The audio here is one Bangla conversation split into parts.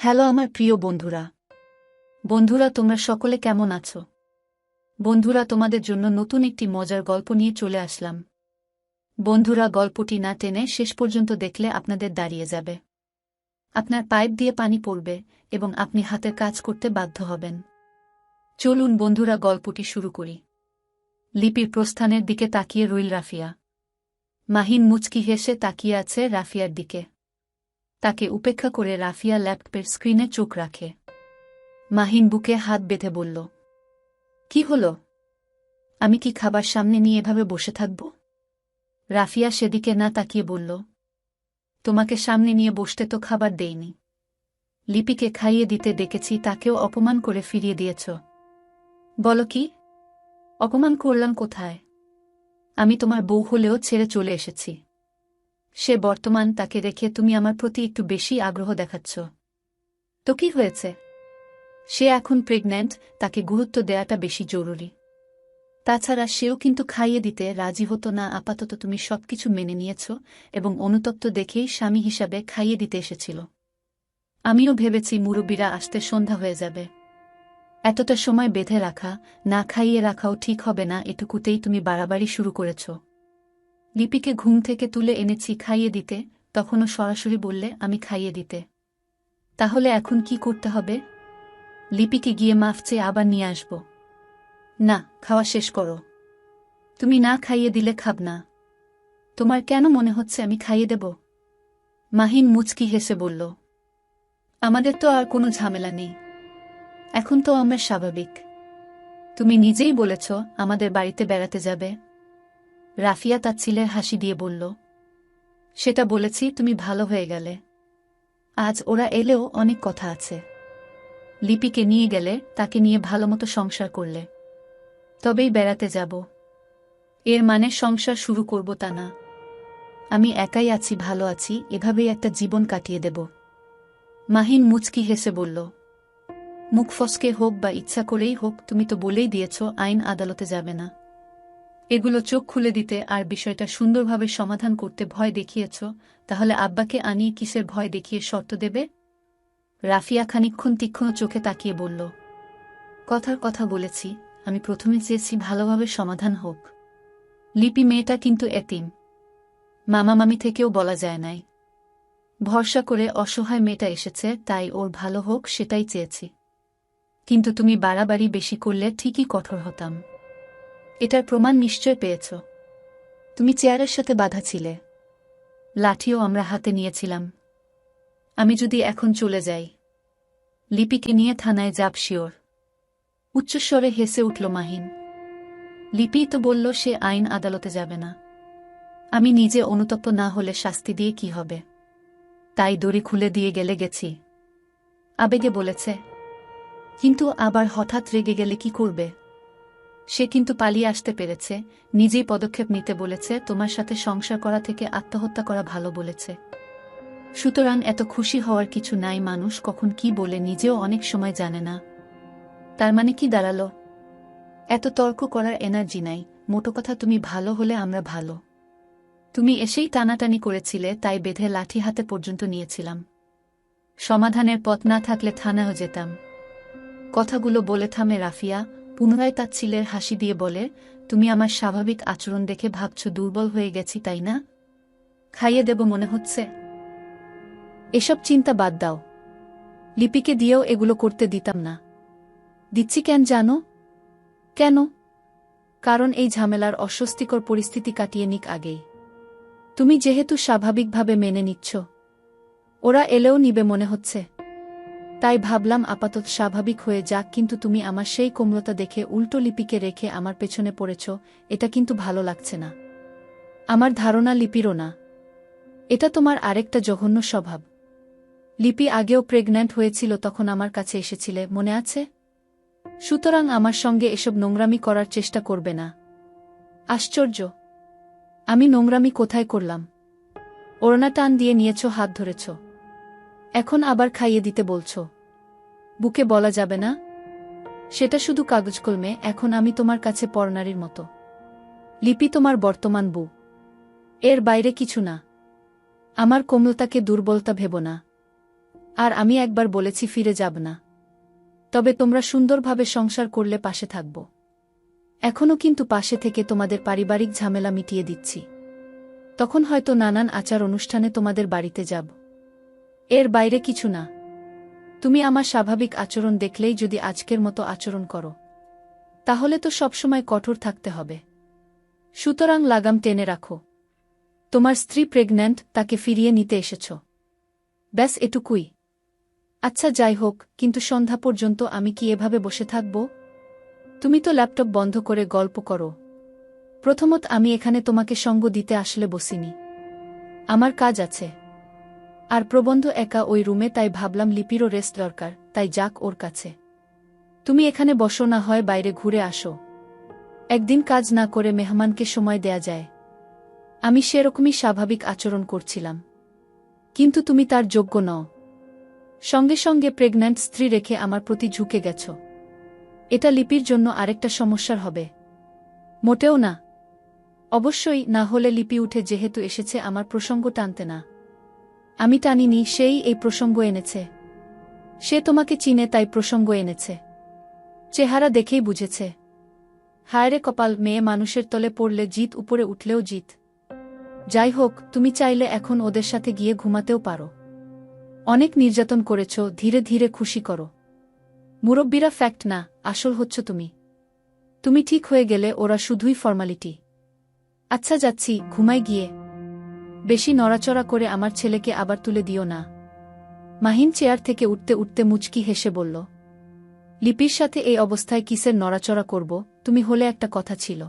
হ্যালো আমার প্রিয় বন্ধুরা। বন্ধুরা, তোমরা সকলে কেমন আছো? বন্ধুরা, তোমাদের জন্য নতুন একটি মজার গল্প নিয়ে চলে আসলাম। বন্ধুরা, গল্পটি না টেনে শেষ পর্যন্ত দেখলে আপনাদের দাঁড়িয়ে যাবে। আপনার পাইপ দিয়ে পানি পড়বে এবং আপনি হাতের কাজ করতে বাধ্য হবেন। চলুন বন্ধুরা, গল্পটি শুরু করি। লিপির প্রস্থানের দিকে তাকিয়ে রইল রাফিয়া। মাহিন মুচকি হেসে তাকিয়ে আছে রাফিয়ার দিকে। তাকে উপেক্ষা করে রাফিয়া ল্যাপটপের স্ক্রিনে চোখ রাখে। মাহিন বুকে হাত বেঁধে বলল, কি হল? আমি কি খাবার সামনে নিয়ে এভাবে বসে থাকব? রাফিয়া সেদিকে না তাকিয়ে বলল, তোমাকে সামনে নিয়ে বসতে তো খাবার দেইনি। লিপিকে খাইয়ে দিতে ডেকেছি, তাকেও অপমান করে ফিরিয়ে দিয়েছ। বলো কি? অপমান করলাম কোথায়? আমি তোমার বউ হলেও ছেড়ে চলে এসেছি। সে বর্তমান তাকে রেখে তুমি আমার প্রতি একটু বেশি আগ্রহ দেখাচ্ছ। তো কি হয়েছে? সে এখন প্রেগন্যান্ট তাকে গুরুত্ব দেয়াটা বেশি জরুরি। তাছাড়া সেও কিন্তু খাইয়ে দিতে রাজি হতো না, আপাতত তুমি সবকিছু মেনে নিয়েছ এবং অনুতপ্ত দেখেই স্বামী হিসাবে খাইয়ে দিতে এসেছিল। আমিও ভেবেছি মুরব্বীরা আসতে সন্ধ্যা হয়ে যাবে। এতটা সময় বেঁধে রাখা, না খাইয়ে রাখাও ঠিক হবে না, এটুকুতেই তুমি বাড়াবাড়ি শুরু করেছ। লিপিকে ঘুম থেকে তুলে এনেছি খাইয়ে দিতে, তখনও সরাসরি বললে, আমি খাইয়ে দিতে। তাহলে এখন কি করতে হবে? লিপিকে গিয়ে মাফ চেয়ে আবার নিয়ে আসব। না, খাওয়া শেষ করো। তুমি না খাইয়ে দিলে খাব না। তোমার কেন মনে হচ্ছে আমি খাইয়ে দেব? মাহিন মুচকি হেসে বলল, আমাদের তো আর কোনো ঝামেলা নেই। এখন তো আমরা স্বাভাবিক। তুমি নিজেই বলেছ আমাদের বাড়িতে বেড়াতে যাবে। রাফিয়া তার ছিলের হাসি দিয়ে বলল, সেটা বলেছি, তুমি ভালো হয়ে গেলে। আজ ওরা এলেও অনেক কথা আছে। লিপিকে নিয়ে গেলে, তাকে নিয়ে ভালোমতো সংসার করলে। তবেই বেড়াতে যাব। এর মানে সংসার শুরু করব তা না। আমি একাই আছি, ভালো আছি, এভাবেই একটা জীবন কাটিয়ে দেব। মাহিন মুচকি হেসে বলল, মুখ ফসকে হোক বা ইচ্ছা করেই হোক, তুমি তো বলেই দিয়েছ, আইন আদালতে যাবে না। এগুলো চোখ খুলে দিতে আর বিষয়টা সুন্দরভাবে সমাধান করতে ভয় দেখিয়েছ, তাহলে আব্বাকে আনিয়ে কিসের ভয় দেখিয়ে শর্ত দেবে? রাফিয়া খানিক্ষণ তীক্ষ্ণ চোখে তাকিয়ে বলল, কথার কথা বলেছি, আমি প্রথমে চেয়েছি ভালোভাবে সমাধান হোক। লিপি মেয়েটা কিন্তু এতিম। মামা মামি থেকেও বলা যায় নাই। ভরসা করে অসহায় মেয়েটা এসেছে, তাই ওর ভালো হোক সেটাই চেয়েছি। কিন্তু তুমি বাড়াবাড়ি বেশি করলে ঠিকই কঠোর হতাম। এটার প্রমাণ নিশ্চয় পেয়েছ। তুমি চেয়ারের সাথে বাধা ছিলে। লাঠিও আমরা হাতে নিয়েছিলাম। আমি যদি এখন চলে যাই, লিপিকে নিয়ে থানায় যাব শিওর। উচ্চস্বরে হেসে উঠল মাহিন। লিপি তো বলল সে আইন আদালতে যাবে না। আমি নিজে অনুতপ্ত না হলে শাস্তি দিয়ে কি হবে? তাই দড়ি খুলে দিয়ে গেলে গেছি। আবেগে বলেছে, কিন্তু আবার হঠাৎ রেগে গেলে কি করবে? সে কিন্তু পালিয়ে আসতে পেরেছে, নিজেই পদক্ষেপ নিতে বলেছে, তোমার সাথে সংসার করা থেকে আত্মহত্যা করা ভালো বলেছে। সুতরাং এত খুশি হওয়ার কিছু নাই মানুষ, কখন কি বলে নিজেও অনেক সময় জানে না। তার মানে কি দাঁড়াল? এত তর্ক করার এনার্জি নাই, মোটো কথা তুমি ভালো হলে আমরা ভালো। তুমি এসেই টানাটানি করেছিলে, তাই বেঁধে লাঠি হাতে পর্যন্ত নিয়েছিলাম। সমাধানের পথ না থাকলে থানাও যেতাম। কথাগুলো বলে থামে রাফিয়া পুনরায় তার ছিলের হাসি দিয়ে বলে, তুমি আমার স্বাভাবিক আচরণ দেখে ভাবছ দুর্বল হয়ে গেছি, তাই না? খাইয়ে দেব মনে হচ্ছে? এসব চিন্তা বাদ দাও। লিপিকে দিয়েও এগুলো করতে দিতাম না। দিচ্ছি কেন জানো? কেন? কারণ এই ঝামেলার অস্বস্তিকর পরিস্থিতি কাটিয়ে নিক আগেই। তুমি যেহেতু স্বাভাবিকভাবে মেনে নিচ্ছ, ওরা এলেও নিবে মনে হচ্ছে। তাই ভাবলাম আপাতত স্বাভাবিক হয়ে যাক, কিন্তু তুমি আমার সেই কোমলতা দেখে উল্টো লিপিকে রেখে আমার পেছনে পড়েছ, এটা কিন্তু ভালো লাগছে না। আমার ধারণা লিপিরও না। এটা তোমার আরেকটা জঘন্য স্বভাব। লিপি আগেও প্রেগন্যান্ট হয়েছিল, তখন আমার কাছে এসেছিলে, মনে আছে? সুতরাং আমার সঙ্গে এসব নোংরামি করার চেষ্টা করবে না। আশ্চর্য। আমি নোংরামি কোথায় করলাম? ওড়না টান দিয়ে নিয়েছ, হাত ধরেছ। এখন আবার খাইয়ে দিতে বলছ। বুকে বলা যাবে না? সেটা শুধু কাগজ কলমে, এখন আমি তোমার কাছে পরনারীর মতো। লিপি তোমার বর্তমান বউ। এর বাইরে কিছু না। আমার কোমলতাকে দুর্বলতা ভেব না। আর আমি একবার বলেছি ফিরে যাব না। তবে তোমরা সুন্দরভাবে সংসার করলে পাশে থাকব। এখনও কিন্তু পাশে থেকে তোমাদের পারিবারিক ঝামেলা মিটিয়ে দিচ্ছি। তখন হয়তো নানান আচার অনুষ্ঠানে তোমাদের বাড়িতে যাব। এর বাইরে কিছু না। তুমি আমার স্বাভাবিক আচরণ দেখলেই যদি আজকের মতো আচরণ করো, তাহলে তো সবসময় কঠোর থাকতে হবে। সুতরাং লাগাম টেনে রাখো। তোমার স্ত্রী প্রেগন্যান্ট, তাকে ফিরিয়ে নিতে এসেছ। ব্যাস এটুকুই। আচ্ছা যাই হোক, কিন্তু সন্ধ্যা পর্যন্ত আমি কি এভাবে বসে থাকব? তুমি তো ল্যাপটপ বন্ধ করে গল্প করো। প্রথমত আমি এখানে তোমাকে সঙ্গ দিতে আসলে বসিনি। আমার কাজ আছে। আর প্রবন্ধ একা ওই রুমে, তাই ভাবলাম লিপিরও রেস্ট দরকার, তাই যাক ওর কাছে। তুমি এখানে বসো না, হয় বাইরে ঘুরে আসো। একদিন কাজ না করে মেহমানকে সময় দেয়া যায়। আমি সেরকমই স্বাভাবিক আচরণ করছিলাম। কিন্তু তুমি তার যোগ্য নও। সঙ্গে সঙ্গে প্রেগন্যান্ট স্ত্রী রেখে আমার প্রতি ঝুঁকে গেছ। এটা লিপির জন্য আরেকটা সমস্যার হবে। মোটেও না। অবশ্যই না হলে লিপি উঠে যেহেতু এসেছে, আমার প্রসঙ্গ টানতে না। আমি টানিনি, সেই এই প্রসঙ্গ এনেছে। সে তোমাকে চিনে, তাই প্রসঙ্গ এনেছে। চেহারা দেখেই বুঝেছে। হায়রে কপাল, মেয়ে মানুষের তলে পড়লে জিত, উপরে উঠলেও জিত। যাই হোক, তুমি চাইলে এখন ওদের সাথে গিয়ে ঘুমাতেও পারো। অনেক নির্যাতন করেছ, ধীরে ধীরে খুশি করো। মুরব্বীরা, ফ্যাক্ট না, আসল হচ্ছ তুমি। তুমি ঠিক হয়ে গেলে ওরা শুধুই ফর্মালিটি। আচ্ছা যাচ্ছি, ঘুমাই গিয়ে। বেশি নড়াচড়া করে আমার ছেলেকে আবার তুলে দিও না। মাহিন চেয়ার থেকে উঠতে উঠতে মুচকি হেসে বলল, লিপির সাথে এই অবস্থায় কিসের নড়াচড়া করব? তুমি হলে একটা কথা ছিল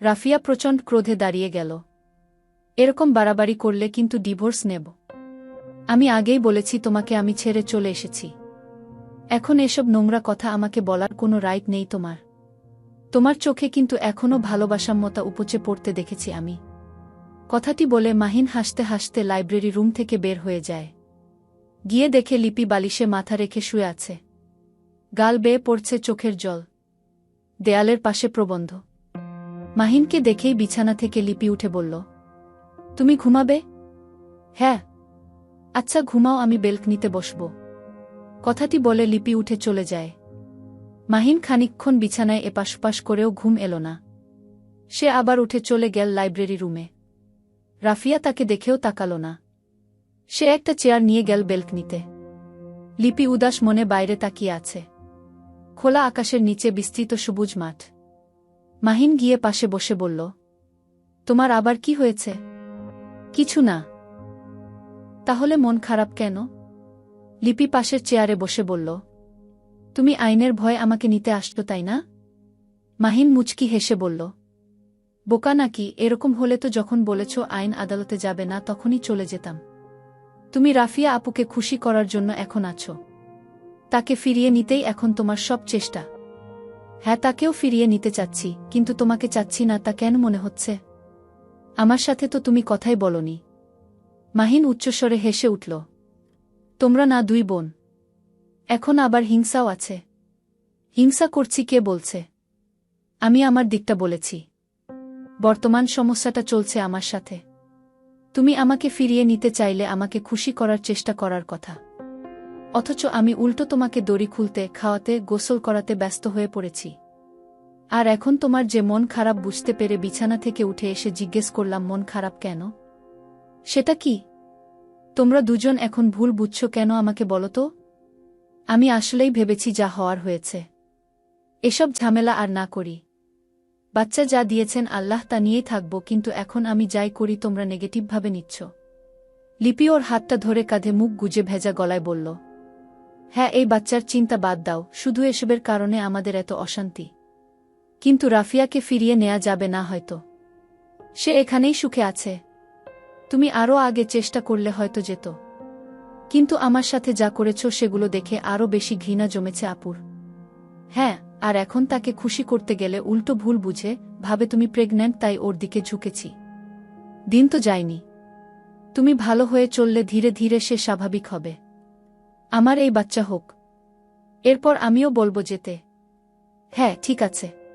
রাফিয়া প্রচণ্ড ক্রোধে দাঁড়িয়ে গেল। এরকম বাড়াবাড়ি করলে কিন্তু ডিভোর্স নেব। আমি আগেই বলেছি তোমাকে আমি ছেড়ে চলে এসেছি। এখন এসব নোংরা কথা আমাকে বলার কোনো রাইট নেই তোমার। তোমার চোখে কিন্তু এখনও ভালোবাসাম্মতা উপচে পড়তে দেখেছি আমি। কথাটি বলে মাহিন হাসতে হাসতে লাইব্রেরি রুম থেকে বের হয়ে যায়। গিয়ে দেখে লিপি বালিশে মাথা রেখে শুয়ে আছে। গাল বেয়ে পড়ছে চোখের জল। দেয়ালের পাশে প্রবন্ধ। মাহিনকে দেখেই বিছানা থেকে লিপি উঠে বলল, তুমি ঘুমাবে? হ্যাঁ। আচ্ছা ঘুমাও, আমি বেলকনিতে বসব। কথাটি বলে লিপি উঠে চলে যায়। মাহিন খানিকক্ষণ বিছানায় এপাশপাশ করেও ঘুম এলো না। সে আবার উঠে চলে গেল লাইব্রেরি রুমে। রাফিয়া তাকে দেখেও তাকাল না। সে একটা চেয়ার নিয়ে গেল বেলকনিতে। লিপি উদাস মনে বাইরে তাকিয়ে আছে। খোলা আকাশের নিচে বিস্তৃত সবুজ মাঠ। মাহিন গিয়ে পাশে বসে বলল, তোমার আবার কি হয়েছে? কিছু না। তাহলে মন খারাপ কেন? লিপি পাশের চেয়ারে বসে বলল, তুমি আইনের ভয় আমাকে নিতে আসতো তাই না? মাহিন মুচকি হেসে বলল বোকা নাকি? এরকম হলে তো যখন বলেছ আইন আদালতে যাবে না, তখনই চলে যেতাম। তুমি রাফিয়া আপুকে খুশি করার জন্য এখন আছো। তাকে ফিরিয়ে নিতেই এখন তোমার সব চেষ্টা। হ্যাঁ তাকেও ফিরিয়ে নিতে চাচ্ছি, কিন্তু তোমাকে চাচ্ছি না, তা কেন মনে হচ্ছে? আমার সাথে তো তুমি কথাই বলনি। মাহিন উচ্চস্বরে হেসে উঠল, তোমরা না দুই বোন। এখন আবার হিংসাও আছে। হিংসা করছি কে বলছে? আমি আমার দিকটা বলেছি। বর্তমান সমস্যাটা চলছে আমার সাথে। তুমি আমাকে ফিরিয়ে নিতে চাইলে আমাকে খুশি করার চেষ্টা করার কথা। অথচ আমি উল্টো তোমাকে দড়ি খুলতে, খাওয়াতে, গোসল করাতে ব্যস্ত হয়ে পড়েছি। আর এখন তোমার যে মন খারাপ বুঝতে পেরে বিছানা থেকে উঠে এসে জিজ্ঞেস করলাম, মন খারাপ কেন? সেটা কি? তোমরা দুজন এখন ভুল বুঝছ কেন আমাকে বলো তো? আমি আসলেই ভেবেছি যা হওয়ার হয়েছে। এসব ঝামেলা আর না করি। বাচ্চা যা দিয়েছেন আল্লাহ তা নিয়েই থাকব, কিন্তু এখন আমি যাই করি তোমরা নেগেটিভভাবে নিচ্ছ। লিপি ওর হাতটা ধরে কাঁধে মুখ গুজে ভেজা গলায় বলল হ্যাঁ এই বাচ্চার চিন্তা বাদ দাও, শুধু এসবের কারণে আমাদের এত অশান্তি। কিন্তু রাফিয়াকে ফিরিয়ে নেয়া যাবে না হয়তো। সে এখানেই সুখে আছে। তুমি আরও আগে চেষ্টা করলে হয়তো যেত। কিন্তু আমার সাথে যা করেছ সেগুলো দেখে আরও বেশি ঘৃণা জমেছে আপুর। হ্যাঁ আর এখন তাকে খুশি করতে গেলে উল্টো ভুল বুঝে, ভাবে তুমি প্রেগন্যান্ট তাই ওর দিকে ঝুঁকেছি। দিন তো যায়নি। তুমি ভালো হয়ে চললে ধীরে ধীরে সে স্বাভাবিক হবে। আমার এই বাচ্চা হোক। এরপর আমিও বলব যেতে। হ্যাঁ ঠিক আছে।